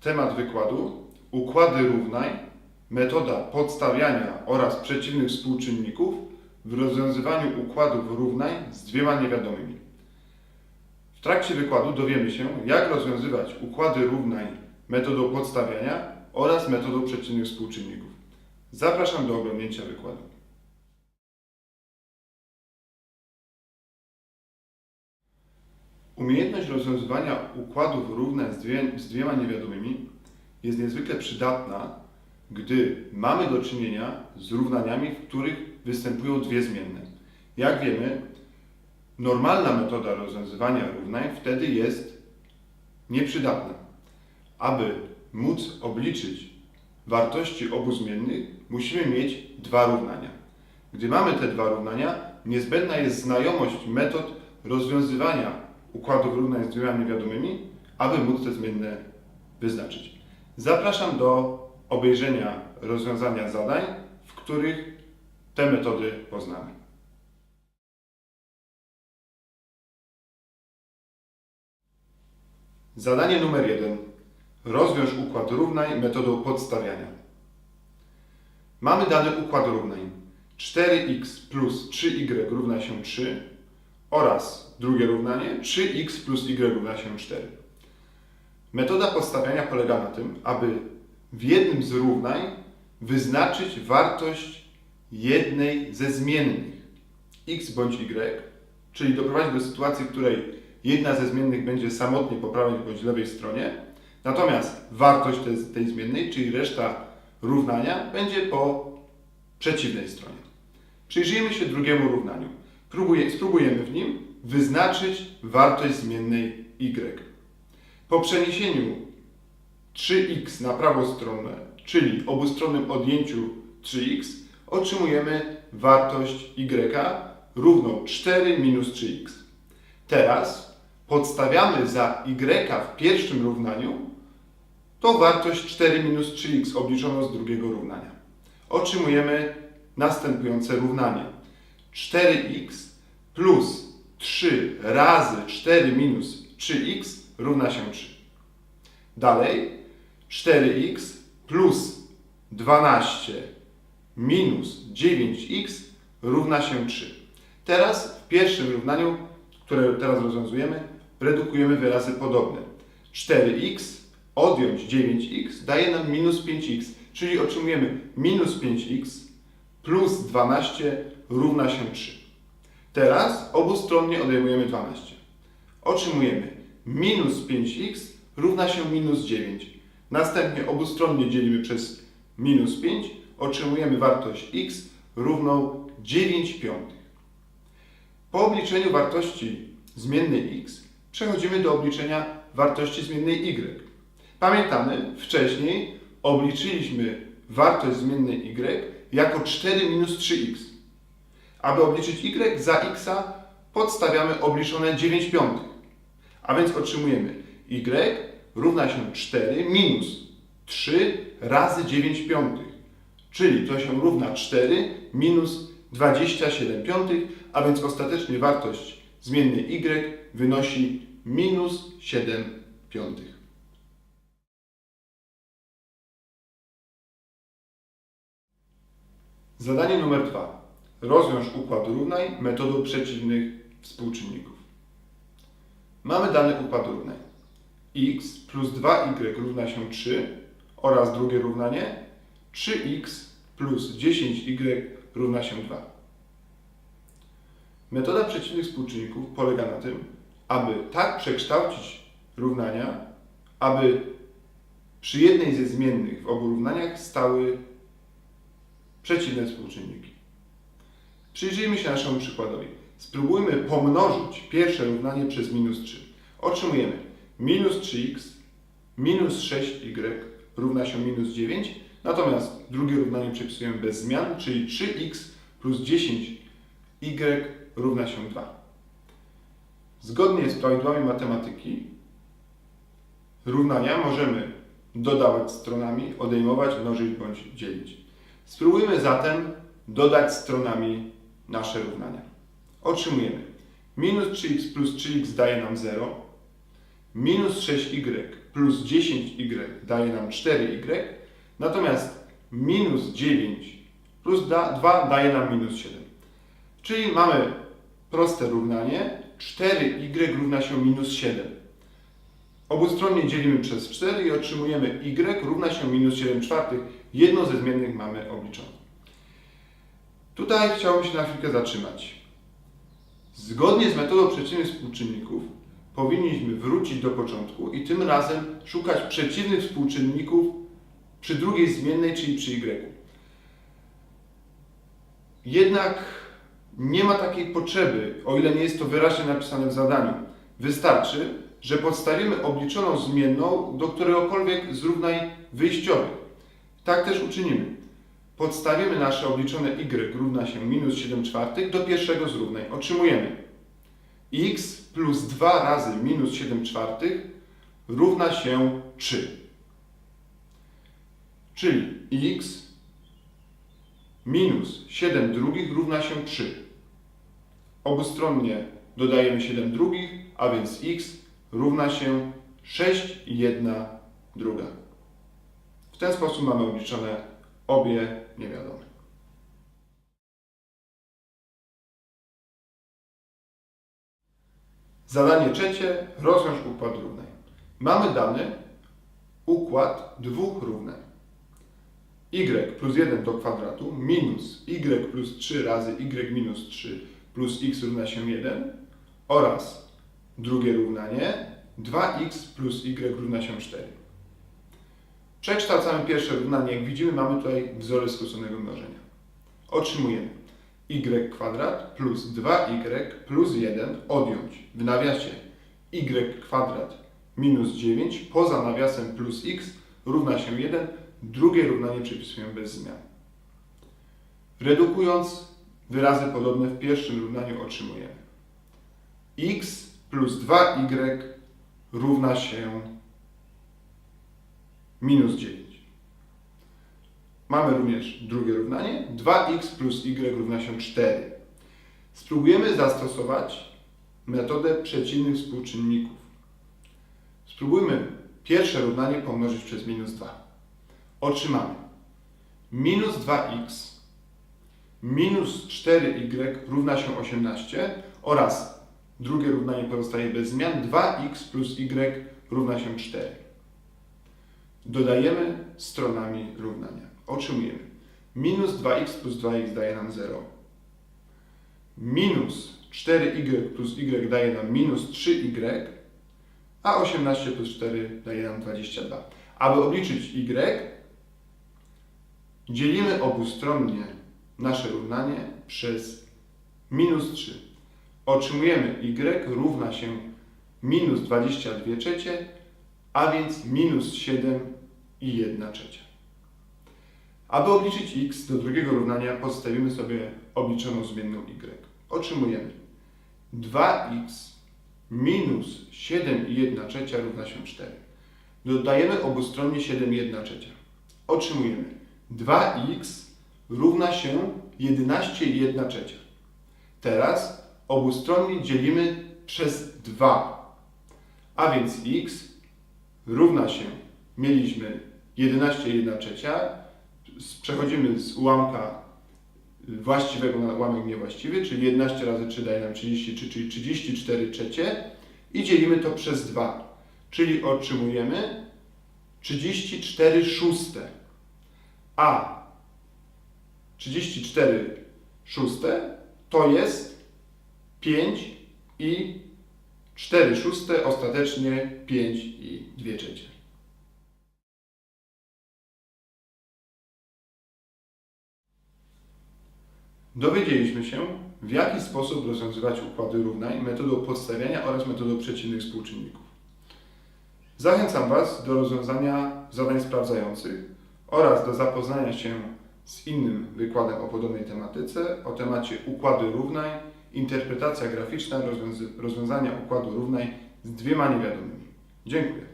Temat wykładu układy równań, metoda podstawiania oraz przeciwnych współczynników w rozwiązywaniu układów równań z dwiema niewiadomymi. W trakcie wykładu dowiemy się, jak rozwiązywać układy równań metodą podstawiania oraz metodą przeciwnych współczynników. Zapraszam do oglądnięcia wykładu. Umiejętność rozwiązywania układów równań z, dwie, z dwiema niewiadomymi jest niezwykle przydatna, gdy mamy do czynienia z równaniami, w których występują dwie zmienne. Jak wiemy, normalna metoda rozwiązywania równań wtedy jest nieprzydatna. Aby móc obliczyć wartości obu zmiennych, musimy mieć dwa równania. Gdy mamy te dwa równania, niezbędna jest znajomość metod rozwiązywania układów równań z dwiema niewiadomymi, aby móc te zmienne wyznaczyć. Zapraszam do obejrzenia rozwiązania zadań, w których te metody poznamy. Zadanie numer 1. Rozwiąż układ równań metodą podstawiania. Mamy dany układ równań 4x plus 3y równa się 3 oraz drugie równanie 3x plus y równa się 4. Metoda podstawiania polega na tym, aby w jednym z równań wyznaczyć wartość jednej ze zmiennych x bądź y, czyli doprowadzić do sytuacji, w której jedna ze zmiennych będzie samotnie po prawej bądź lewej stronie, natomiast wartość tej, tej zmiennej, czyli reszta równania, będzie po przeciwnej stronie. Przyjrzyjmy się drugiemu równaniu. Próbuje, spróbujemy w nim wyznaczyć wartość zmiennej y. Po przeniesieniu 3x na prawą stronę, czyli obustronnym odjęciu 3x, otrzymujemy wartość y równą 4 minus 3x. Teraz podstawiamy za y w pierwszym równaniu to wartość 4 minus 3x obliczoną z drugiego równania. Otrzymujemy następujące równanie. 4x plus 3 razy 4 minus 3x równa się 3. Dalej 4x plus 12 minus 9x równa się 3. Teraz w pierwszym równaniu, które teraz rozwiązujemy, redukujemy wyrazy podobne. 4x odjąć 9x daje nam minus 5x, czyli otrzymujemy minus 5x plus 12 równa się 3. Teraz obustronnie odejmujemy 12. Otrzymujemy minus 5x równa się minus 9. Następnie obustronnie dzielimy przez minus 5. Otrzymujemy wartość x równą 9 piątych. Po obliczeniu wartości zmiennej x przechodzimy do obliczenia wartości zmiennej y. Pamiętamy, wcześniej obliczyliśmy wartość zmiennej y jako 4 minus 3x. Aby obliczyć y za x podstawiamy obliczone 9 piątych. A więc otrzymujemy y równa się 4 minus 3 razy 9 piątych. Czyli to się równa 4 minus 27 piątych, a więc ostatecznie wartość zmiennej y wynosi minus 7 piątych. Zadanie numer 2. Rozwiąż układ równań metodą przeciwnych współczynników. Mamy dany układ równań. x plus 2y równa się 3 oraz drugie równanie 3x plus 10y równa się 2. Metoda przeciwnych współczynników polega na tym, aby tak przekształcić równania, aby przy jednej ze zmiennych w obu równaniach stały przeciwne współczynniki. Przyjrzyjmy się naszemu przykładowi. Spróbujmy pomnożyć pierwsze równanie przez minus 3. Otrzymujemy minus 3x minus 6y równa się minus 9, natomiast drugie równanie przepisujemy bez zmian, czyli 3x plus 10y równa się 2. Zgodnie z prawidłami matematyki równania możemy dodawać stronami, odejmować, mnożyć bądź dzielić. Spróbujmy zatem dodać stronami nasze równania. Otrzymujemy minus 3x plus 3x daje nam 0, minus 6y plus 10y daje nam 4y, natomiast minus 9 plus 2 daje nam minus 7. Czyli mamy proste równanie 4y równa się minus 7. Obustronnie dzielimy przez 4 i otrzymujemy y równa się minus 7 czwartych. Jedno ze zmiennych mamy obliczone. Tutaj chciałbym się na chwilkę zatrzymać. Zgodnie z metodą przeciwnych współczynników powinniśmy wrócić do początku i tym razem szukać przeciwnych współczynników przy drugiej zmiennej, czyli przy y. Jednak nie ma takiej potrzeby, o ile nie jest to wyraźnie napisane w zadaniu. Wystarczy, że podstawimy obliczoną zmienną do któregokolwiek z równań wyjściowych. Tak też uczynimy. Podstawimy nasze obliczone y równa się minus 7 czwartych do pierwszego z równań. Otrzymujemy x plus 2 razy minus 7 czwartych równa się 3. Czyli x minus 7 drugich równa się 3. Obustronnie dodajemy 7 drugich, a więc x równa się 6 i 1 druga. Ten sposób mamy obliczone obie niewiadome. Zadanie trzecie. Rozwiąż układ równań. Mamy dany układ dwóch równań. y plus 1 do kwadratu minus y plus 3 razy y minus 3 plus x równa się 1 oraz drugie równanie 2x plus y równa się 4. Przekształcamy pierwsze równanie. Jak widzimy, mamy tutaj wzory skróconego mnożenia. Otrzymujemy y kwadrat plus 2y plus 1 odjąć w nawiasie y kwadrat minus 9 poza nawiasem plus x równa się 1. Drugie równanie przepisujemy bez zmian. Redukując wyrazy podobne w pierwszym równaniu otrzymujemy x plus 2y równa się minus 9. Mamy również drugie równanie. 2x plus y równa się 4. Spróbujemy zastosować metodę przeciwnych współczynników. Spróbujmy pierwsze równanie pomnożyć przez minus 2. Otrzymamy minus 2x minus 4y równa się 18 oraz drugie równanie pozostaje bez zmian 2x plus y równa się 4. Dodajemy stronami równania. Otrzymujemy minus 2x plus 2x daje nam 0. Minus 4y plus y daje nam minus 3y, a 18 plus 4 daje nam 22. Aby obliczyć y, dzielimy obustronnie nasze równanie przez minus 3. Otrzymujemy y równa się minus 22 trzecie, a więc minus 7 i 1 trzecia. Aby obliczyć x do drugiego równania podstawimy sobie obliczoną zmienną y. Otrzymujemy 2x minus 7 i 1 trzecia równa się 4. Dodajemy obustronnie 7 i 1 trzecia. Otrzymujemy 2x równa się 11 i 1 trzecia. Teraz obustronnie dzielimy przez 2. A więc x równa się, mieliśmy 11 i 1 trzecia, przechodzimy z ułamka właściwego na ułamek niewłaściwy, czyli 11 razy 3 daje nam 33, czyli 34 trzecie i dzielimy to przez 2, czyli otrzymujemy 34 szóste. A 34 szóste to jest 5 i 4 szóste, ostatecznie 5 i 2 trzecie. Dowiedzieliśmy się, w jaki sposób rozwiązywać układy równań metodą podstawiania oraz metodą przeciwnych współczynników. Zachęcam Was do rozwiązania zadań sprawdzających oraz do zapoznania się z innym wykładem o podobnej tematyce, o temacie układy równań, interpretacja graficzna rozwiązy- rozwiązania układu równań z dwiema niewiadomymi. Dziękuję.